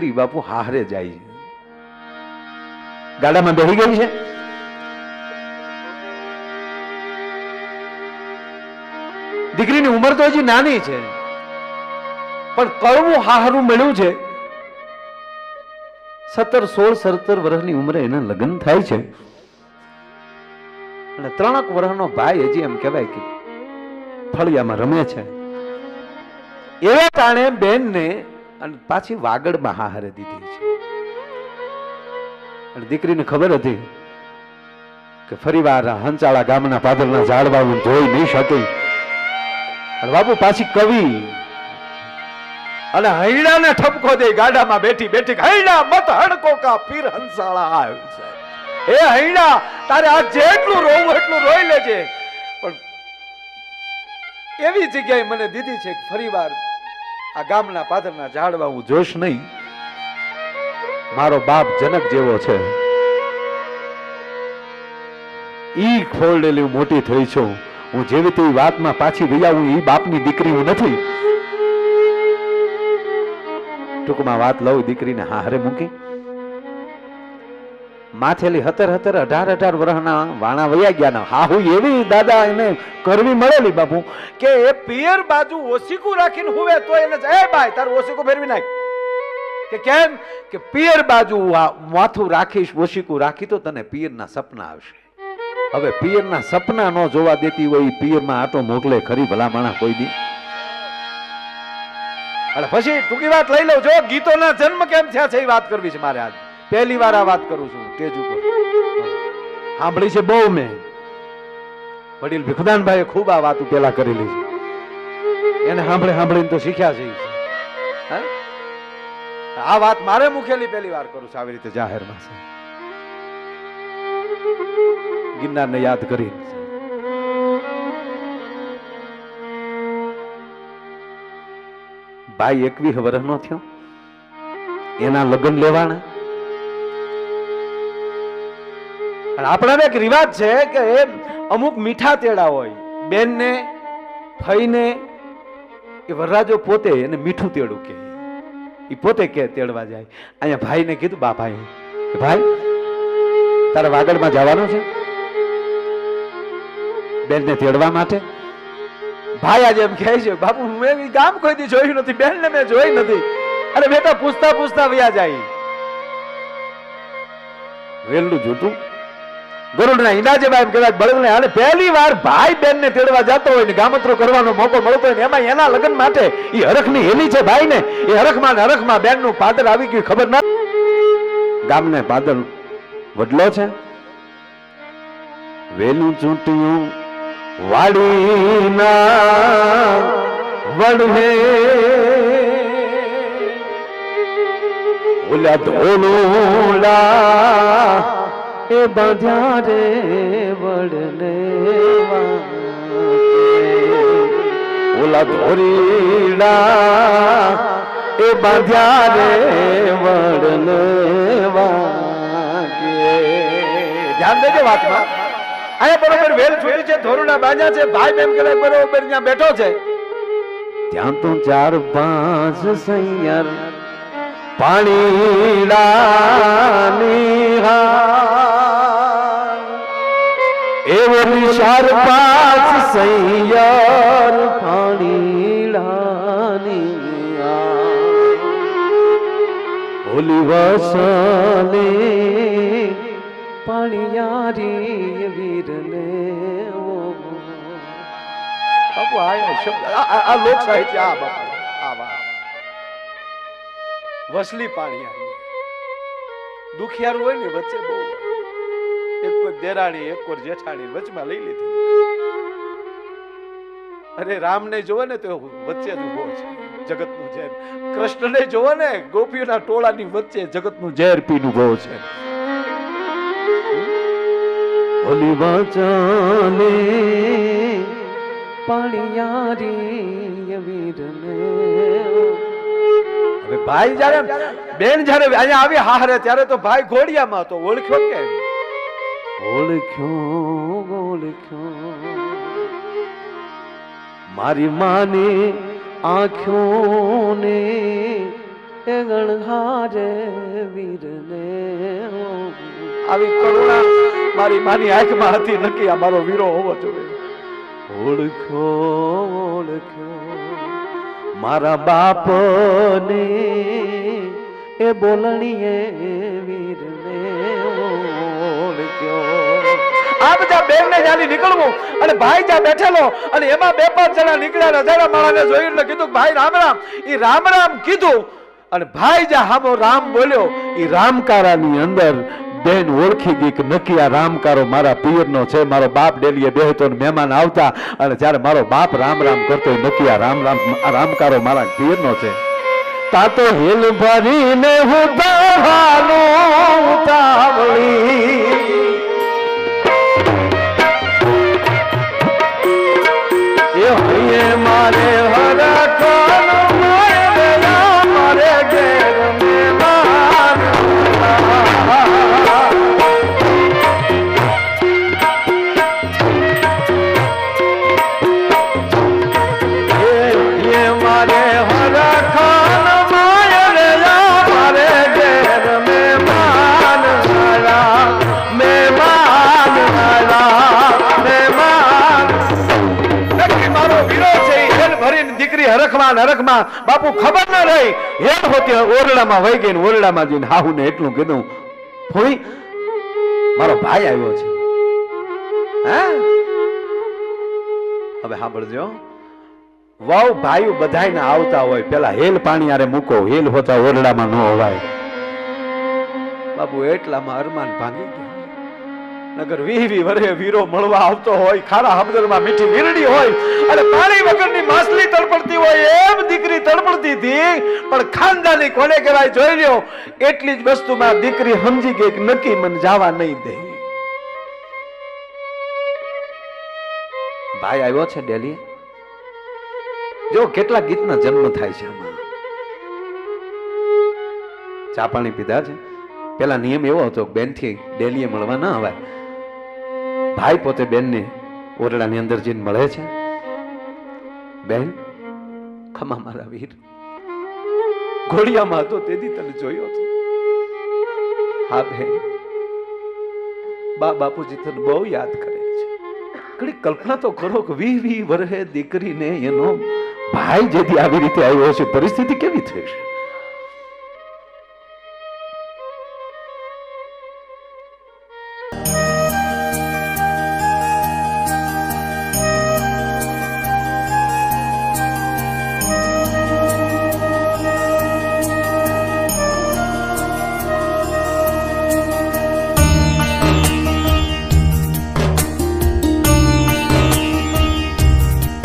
દીકરી બાપુ હારે જાય છે. ગાડામાં બેસી ગઈ છે? દીકરીની ઉંમર તો હજી નાની છે. પણ કડવું હારું મળ્યું છે. સત્તર સોળ સત્તર વર્ષની ઉંમરે એના લગ્ન થાય છે. અને ત્રણક વર્ષનો ભાઈ હજી એમ કહેવાય કે ફળિયામાં રમે છે. એવા ટાણે બેનને અને પાછી વાગડમાં હારે દીધી છે. અને દીકરીને ખબર હતી કે ફરી વાર હંચાળા ગામના પાદરના ઝાડવા હું જોઈ નહીં શકી. અને બાપુ પાછી કવિ અને હૈડાને ઠપકો દે ગાડામાં બેઠી બેઠી હૈડા મત હણકો કા પીર હંસાળા આવ્યું છે. એ હૈડા તારે આ જેટલું રોવું એટલું રોઈ લેજે. પણ એવી જગ્યાએ મને દીધી છે ફરીવાર આ ગામના પાદરના ઝાડવા હું જોશ નહીં. મારો બાપ જનક જેવો છે. ઈ ખોલડેલી મોટી થઈ છું. હું જેવી તેવી વાતમાં પાછી વૈયા હું ઈ બાપની દીકરી હું નથી. ટૂંકમાં વાત લઉં દીકરીને હારે મૂકી. માથેલી હતર હતર અઢાર અઢાર વર્ષના વાણા વયા ગયા ના હા હું એવી દાદા એને કરવી મળેલી બાપુ કે એ પિયર બાજુ ઓસીકું રાખીને હુવે તો એને એ ભાઈ તારું ઓસીકું ફેરવી નાખ. કે કેમ? કે પિયર બાજુ માથું રાખીશ ઓસીકું રાખી તો તને પિયરના સપના આવશે. હવે પિયરના સપના ન જોવા દેતી હોય પિયરમાં આટો મોકલે, ખરી ભલા માણા કોઈ દી. અને પછી ટૂંકી વાત લઈ લઉં જો, ગીતોના જન્મ કેમ થયા છે એ વાત કરવી છે મારે આજ. પહેલી વાર આ વાત કરું છું સ્ટેજ ઉપર. સાંભળી છે બહુ મેં. વડીલ ભીખદાનભાઈએ ખૂબ આ વાત પેલા કરેલી છે. એને સાંભળે સાંભળીને તો શીખ્યા છે? આ વાત મારે મુખેલી પહેલી વાર કરું છું, આવી રીતે જાહેરમાં છે. ગિરનારને યાદ કરી ભાઈ એકવીસ વર્ષનો થયો. એના લગ્ન લેવાના. આપણાને એક રિવાજ છે કે એ અમુક મીઠા તેડા હોય, બેનને ફઈને એ વરરાજો પોતે એને મીઠું તેડું કે એ પોતે કે તેડવા જાય. અહીંયા ભાઈને કીધું, બા કે ભાઈ, તારે વાગડમાં જવાનું છે? બેનને તેડવા માટે? ભાઈ આજે એમ કહે છે, બાપુ મેં ગામ કોઈ દી જોયું નથી, બેનને મેં જોઈ નથી. અરે બેટા પૂછતા પૂછતા વ્યા જાય. વેલું જોતું ગરુડના ઈંડાજે એમ કહેવાય, બળદને અને પહેલી વાર ભાઈ બેન ને તેડવા જતો હોય ને ગામતરો કરવાનો મોકો મળતો હોય ને એમાં એના લગ્ન માટે એ હરખની હેલી છે ભાઈ ને એ હરખમાં ને હરખમાં બેનનું પાદર આવી ગયું, ખબર ના ગામને પાદર વડલો છે. વેલું ચૂંટ્યું વાડીના વડવે ઓલા ધોલુડા એ બાંધ્યા રે વડને. ઓલા ધોરીડા એ બાંધ્યા રે વડને. ધ્યાન દેજો વાતમાં અહીંયા બરોબર વેલ છોડી છે ધોરણા બાંધ્યા છે, ભાઈ બેન કરે બરોબર ત્યાં બેઠો છે ત્યાં તો ચાર પાંચ સૈયાર પાણીડાની હાર એવો વિશાળ પાસ સૈયર હાર હોલી વસને પાણીયારી વીરને બાપુ શબ્દ, આ- લોક સાહિત્ય, આ બાપુ, આ વાત. વસલી પાણી દુખિયારું હોય ને વચ્ચે બહુ હોય. દેરાણી એક કોર જેઠાણી વચમાં લઈ લીધી. અરે રામને જોવે ને તો વચ્ચે જ ઊભો છે, જગતનું ઝેર. કૃષ્ણને જોવે ને ગોપીઓના ટોળાની વચ્ચે જગતનું ઝેર પીને ઊભો છે. હોલી વાચાને પાણીયારી વીરને. હવે ભાઈ જયારે બેન જયારે અહીંયા આવી હારે ત્યારે તો ભાઈ ઘોડિયામાં હતો, ઓળખ્યો કેમ? ઓળખ્યો ઓળખ્યો મારી માને આંખોને એ ગણહારે વીરને આવી કરુણા મારી માની આંખમાં હતી, નક્કી આ મારો વીરો હોવો જોઈએ. ઓળખ્યો ઓળખ્યો મારા બાપને એ બોલણીએ વીરને આ બધા બેન ને જ્યાંથી નીકળવું અને ભાઈ જ્યાં બેઠેલો અને એમાં બે પાંચ જણા નીકળ્યા રજાડા માણાને જોયું કીધું ભાઈ રામ રામ એ રામ રામ કીધું. અને ભાઈ જ્યાં હામો રામ બોલ્યો એ રામકારાની અંદર બેન ઓળખી ગઈ કે નક્કી આ રામકારો મારા પિયરનો છે, મારો બાપ ડેલીએ બેહતો મહેમાન આવતા અને જ્યારે મારો બાપ રામ રામ કરતો નક્કી આ રામ રામ રામકારો મારા પિયરનો છે. તા તો હિલ ભરીને હું દહાનું હરખમાં હરખમાં બાપુ ખબર ન રહી. હેડ હોતી ઓરડામાં વહી ગઈ ઓરડામાં જઈને હાહુને એટલું કીધું ફોઈ મારો ભાઈ આવ્યો છે. હવે સાંભળજો. વાવ ભાઈ બધાયને આવતા હોય, પેલા હેલ પાણી આરે મૂકો, હેલ હોતા ઓરડામાં ન હોવાય. બાપુ એટલામાં અરમાન ભાંગી નગર વી વી વરે વીરો મળવા આવતો હોય, ખારા હમદરમાં મીઠી વીરડી હોય, અને પાણી વગરની માછલી તડપડતી હોય એમ દીકરી તડપડતી હતી. પણ ખાનદાની કોને કહેવાય જોઈ લ્યો, એટલી જ વસ્તુમાં દીકરી સમજી ગઈ નક્કી મને જવા નહીં દે. ભાઈ આવ્યો છે ડેલી જો, કેટલા ગીતના જન્મ થાય છે આમાં? ચા પાણી પીધા છે? પેલા નિયમ એવો હતો બેનથી ડેલીએ મળવા ના અવાય. ભાઈ પોતે બેનને ઓરડાની અંદર જઈને મળે છે? બેન? ખમા મારા વીર. ઘોડિયામાં હતો તેથી તને જોયો હતો. હા, બેન. બા બાપુજી તને બહુ યાદ કરે છે. ઘણી કલ્પના તો કરો કે વી વી, વરહે દીકરીને એનો ભાઈ જેથી આવી રીતે આવ્યો છે પરિસ્થિતિ કેવી થઈ છે